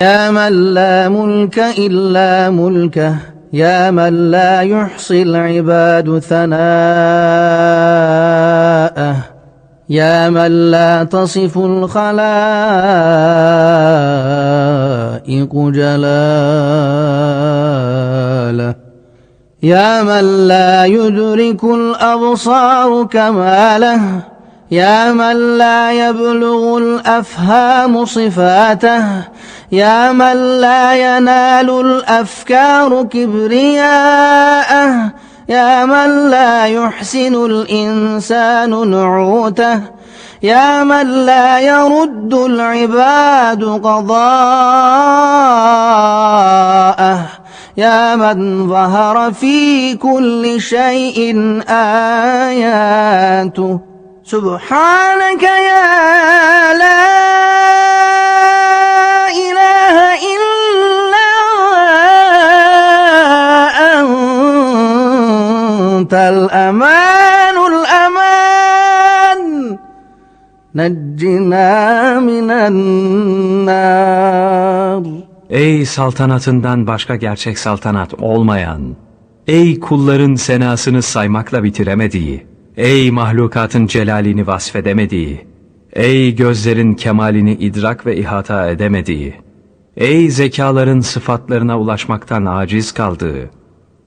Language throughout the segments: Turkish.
يا من لا ملك إلا ملكه يا من لا يحصي العباد ثناءه يا من لا تصف الخلائق جلاله يا من لا يدرك الأبصار كماله يا من لا يبلغ الأفهام صفاته يا من لا ينال الأفكار كبرياءه يا من لا يحسن الإنسان نعوته يا من لا يرد العباد قضاءه يا من ظهر في كل شيء آياته. سبحانك يا لا entel emanul eman neccina minen nar. Ey saltanatından başka gerçek saltanat olmayan, ey kulların senasını saymakla bitiremediği, ey mahlukatın celalini vasfedemediği, ey gözlerin kemalini idrak ve ihata edemediği, ey zekaların sıfatlarına ulaşmaktan aciz kaldığı,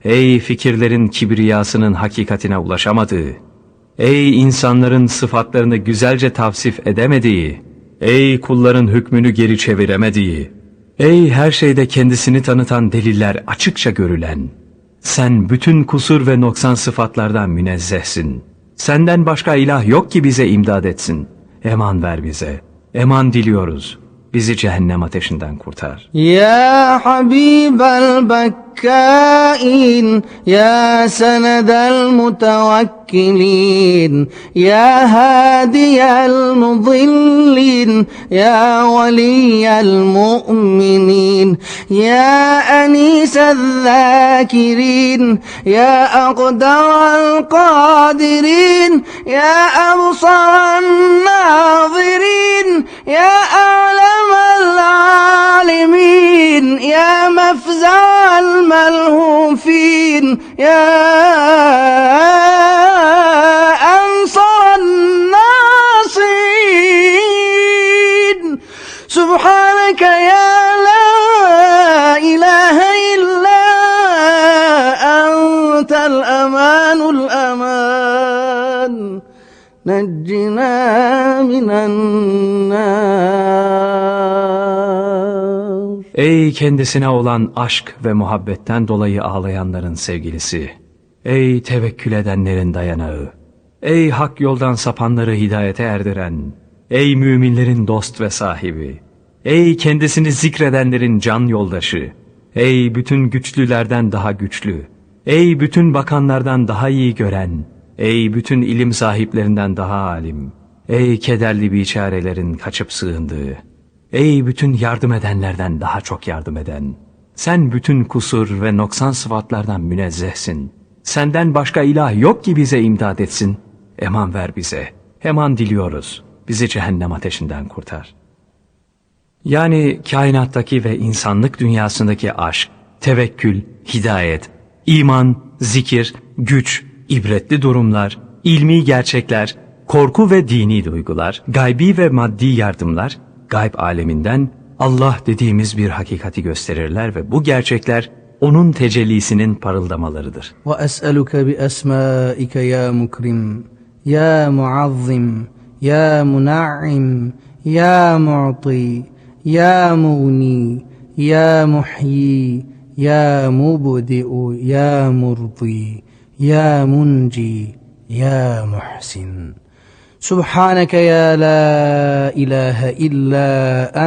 Ey fikirlerin kibriyasının hakikatine ulaşamadığı, ey insanların sıfatlarını güzelce tavsif edemediği, ey kulların hükmünü geri çeviremediği, ey her şeyde kendisini tanıtan deliller açıkça görülen, sen bütün kusur ve noksan sıfatlardan münezzehsin. Senden başka ilah yok ki bize imdad etsin. Eman ver bize. Eman diliyoruz. Bizi cehennem ateşinden kurtar. Ya Habibel Bekir البكائين يا سند المتوكلين يا هادي المضلين يا ولي المؤمنين يا أنيس الذاكرين يا أقدر القادرين يا أبصر الناظرين يا أعلم العالمين الملهوفين يا أنصر الناصرين سبحانك يا لا إله إلا أنت الأمان الأمان نجنا من النار Ey kendisine olan aşk ve muhabbetten dolayı ağlayanların sevgilisi. Ey tevekkül edenlerin dayanağı. Ey hak yoldan sapanları hidayete erdiren. Ey müminlerin dost ve sahibi. Ey kendisini zikredenlerin can yoldaşı. Ey bütün güçlülerden daha güçlü. Ey bütün bakanlardan daha iyi gören. Ey bütün ilim sahiplerinden daha alim. Ey kederli biçarelerin kaçıp sığındığı. Ey bütün yardım edenlerden daha çok yardım eden. Sen bütün kusur ve noksan sıfatlardan münezzehsin. Senden başka ilah yok ki bize imdad etsin. Eman ver bize. Eman diliyoruz. Bizi cehennem ateşinden kurtar. Yani kainattaki ve insanlık dünyasındaki aşk, tevekkül, hidayet, iman, zikir, güç, ibretli durumlar, ilmi gerçekler, korku ve dini duygular, gaybi ve maddi yardımlar, gayb aleminden Allah dediğimiz bir hakikati gösterirler ve bu gerçekler onun tecellisinin parıldamalarıdır. Ve es'eluke bi esmaike ya mukrim, ya muazzim, ya muna'im, ya mu'ti, ya mu'ni, ya muhyi, ya mubdi'u, ya murdi, ya munci, ya muhsin.'' سبحانك يا لا إله إلا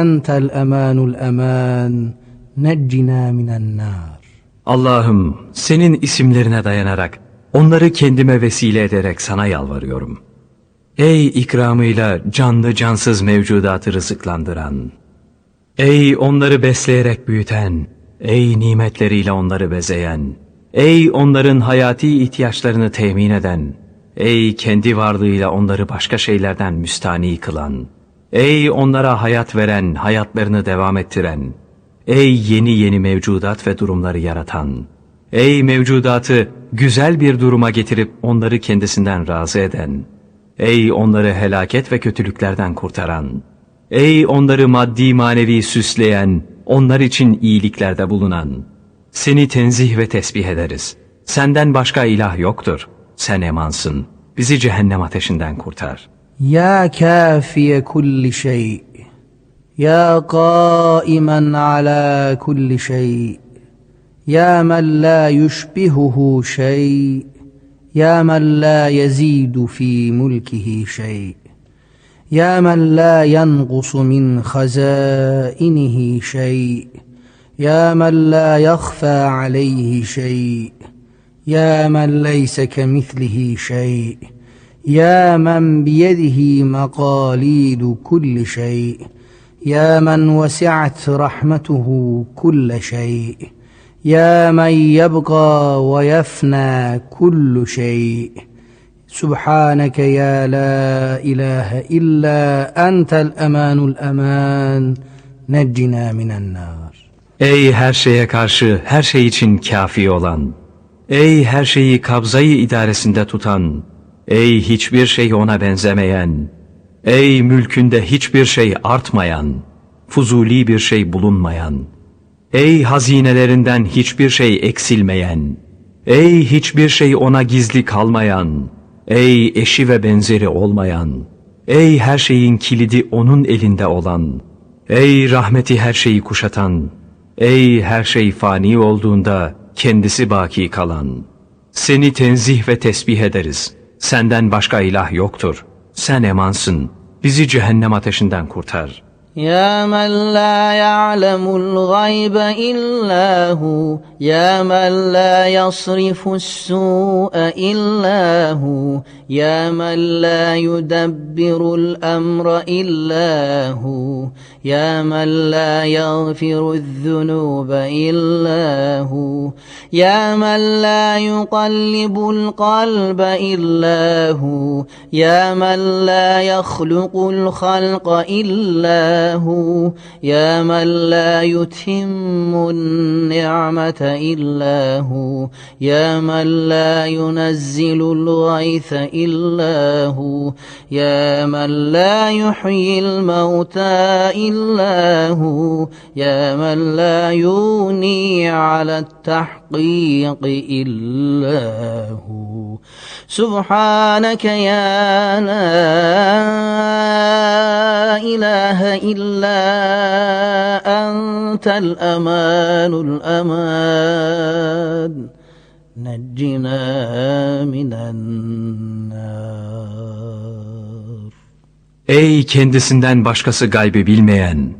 أنت الأمان الأمان نجنا من النار Allah'ım senin isimlerine dayanarak onları kendime vesile ederek sana yalvarıyorum. Ey ikramıyla canlı cansız mevcudatı rızıklandıran. Ey onları besleyerek büyüten. Ey nimetleriyle onları bezeyen. Ey onların hayati ihtiyaçlarını temin eden. Ey kendi varlığıyla onları başka şeylerden müstani kılan. Ey onlara hayat veren, hayatlarını devam ettiren. Ey yeni yeni mevcudat ve durumları yaratan! Ey mevcudatı güzel bir duruma getirip onları kendisinden razı eden! Ey onları helaket ve kötülüklerden kurtaran! Ey onları maddi manevi süsleyen, onlar için iyiliklerde bulunan! Seni tenzih ve tesbih ederiz. Senden başka ilah yoktur. Sen emansın. Bizi cehennem ateşinden kurtar. يا كافي كل شيء يا قائما على كل شيء يا من لا يشبهه شيء يا من لا يزيد في ملكه شيء يا من لا ينقص من خزائنه شيء يا من لا يخفى عليه شيء يا من ليس كمثله شيء يا من بيده مقاليد كل شيء يا من وسعت رحمته كل شيء يا من يبقى ويفنى كل شيء. سبحانك يا لا إله إلا أنت الأمان الأمان. نجنا من النار. Ey her şeye karşı her şey için kafi olan! Ey her şeyi kabzayı idaresinde tutan! Ey hiçbir şey ona benzemeyen! Ey mülkünde hiçbir şey artmayan! Fuzuli bir şey bulunmayan! Ey hazinelerinden hiçbir şey eksilmeyen! Ey hiçbir şey ona gizli kalmayan! Ey eşi ve benzeri olmayan! Ey her şeyin kilidi onun elinde olan! Ey rahmeti her şeyi kuşatan! Ey her şey fani olduğunda kendisi baki kalan! Seni tenzih ve tesbih ederiz. Senden başka ilah yoktur. Sen emansın. Bizi cehennem ateşinden kurtar. يا من لا يعلم الغيب إلا هو يا من لا يصرف السوء إلا هو يا من لا يدبر الأمر إلا هو يا من لا يغفر الذنوب إلا هو يا من لا يقلب القلب إلا هو يا من لا يخلق الخلق إلا هو يا من لا يتم النعمة إلا هو يا من لا ينزل الغيث إلا هو. يا من لا يحيي الموتى إلا هو. يا من لا يغني على التحقيق إلا هو. سبحانك يا لا إله إلا أنت الأمان الأمان. نجنا من النار Ey kendisinden başkası gaybı bilmeyen,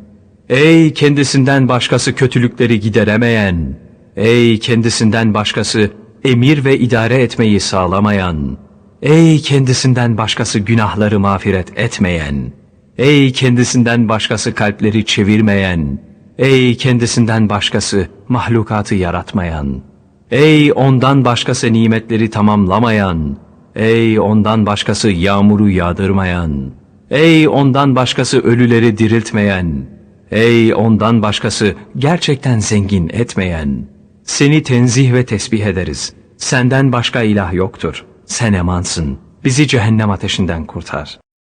ey kendisinden başkası kötülükleri gideremeyen, ey kendisinden başkası emir ve idare etmeyi sağlamayan, ey kendisinden başkası günahları mağfiret etmeyen, ey kendisinden başkası kalpleri çevirmeyen, ey kendisinden başkası mahlukatı yaratmayan, Ey ondan başkası nimetleri tamamlamayan, ey ondan başkası yağmuru yağdırmayan, Ey ondan başkası ölüleri diriltmeyen, ey ondan başkası gerçekten zengin etmeyen, seni tenzih ve tesbih ederiz. Senden başka ilah yoktur. Sen emansın. Bizi cehennem ateşinden kurtar.